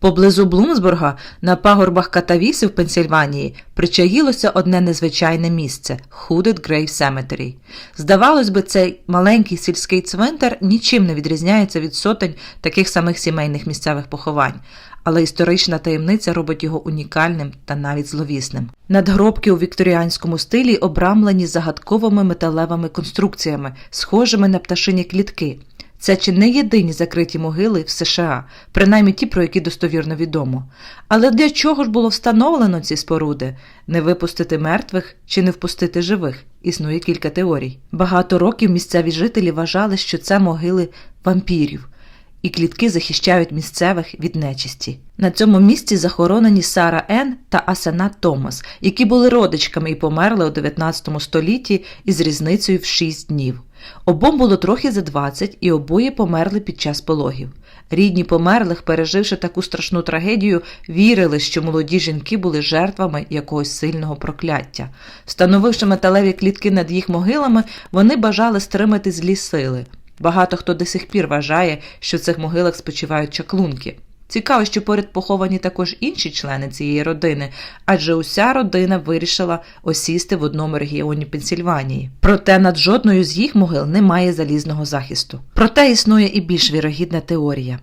Поблизу Блумсбурга, на пагорбах Катавіси в Пенсільванії, причаїлося одне незвичайне місце Hooded Grave Cemetery. Здавалось би, цей маленький сільський цвинтар нічим не відрізняється від сотень таких самих сімейних місцевих поховань, але історична таємниця робить його унікальним та навіть зловісним. Надгробки у вікторіанському стилі обрамлені загадковими металевими конструкціями, схожими на пташині клітки. Це чи не єдині закриті могили в США, принаймні ті, про які достовірно відомо. Але для чого ж було встановлено ці споруди? Не випустити мертвих чи не впустити живих? Існує кілька теорій. Багато років місцеві жителі вважали, що це могили вампірів, і клітки захищають місцевих від нечисті. На цьому місці захоронені Сара Ен та Асена Томас, які були родичками і померли у 19 столітті із різницею в 6 днів. Обом було трохи за 20, і обоє померли під час пологів. Рідні померлих, переживши таку страшну трагедію, вірили, що молоді жінки були жертвами якогось сильного прокляття. Встановивши металеві клітки над їх могилами, вони бажали стримати злі сили. Багато хто до сих пір вважає, що в цих могилах спочивають чаклунки. Цікаво, що поряд поховані також інші члени цієї родини, адже уся родина вирішила осісти в одному регіоні Пенсільванії. Проте над жодною з їх могил немає залізного захисту. Проте існує і більш вірогідна теорія.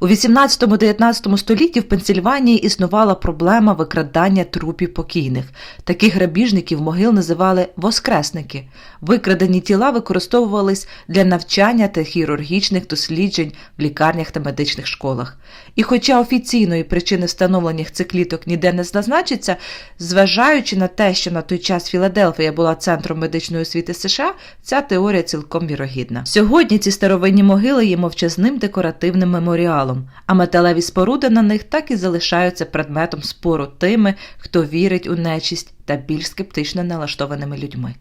У 18-19 столітті в Пенсільванії існувала проблема викрадання трупів покійних. Таких грабіжників могил називали воскресники. Викрадені тіла використовувались для навчання та хірургічних досліджень в лікарнях та медичних школах. І хоча офіційної причини встановлення цих кліток ніде не зазначиться, зважаючи на те, що на той час Філадельфія була центром медичної освіти США, ця теорія цілком вірогідна. Сьогодні ці старовинні могили є мовчазним декоративним меморіалом, а металеві споруди на них так і залишаються предметом спору тими, хто вірить у нечість та більш скептично налаштованими людьми.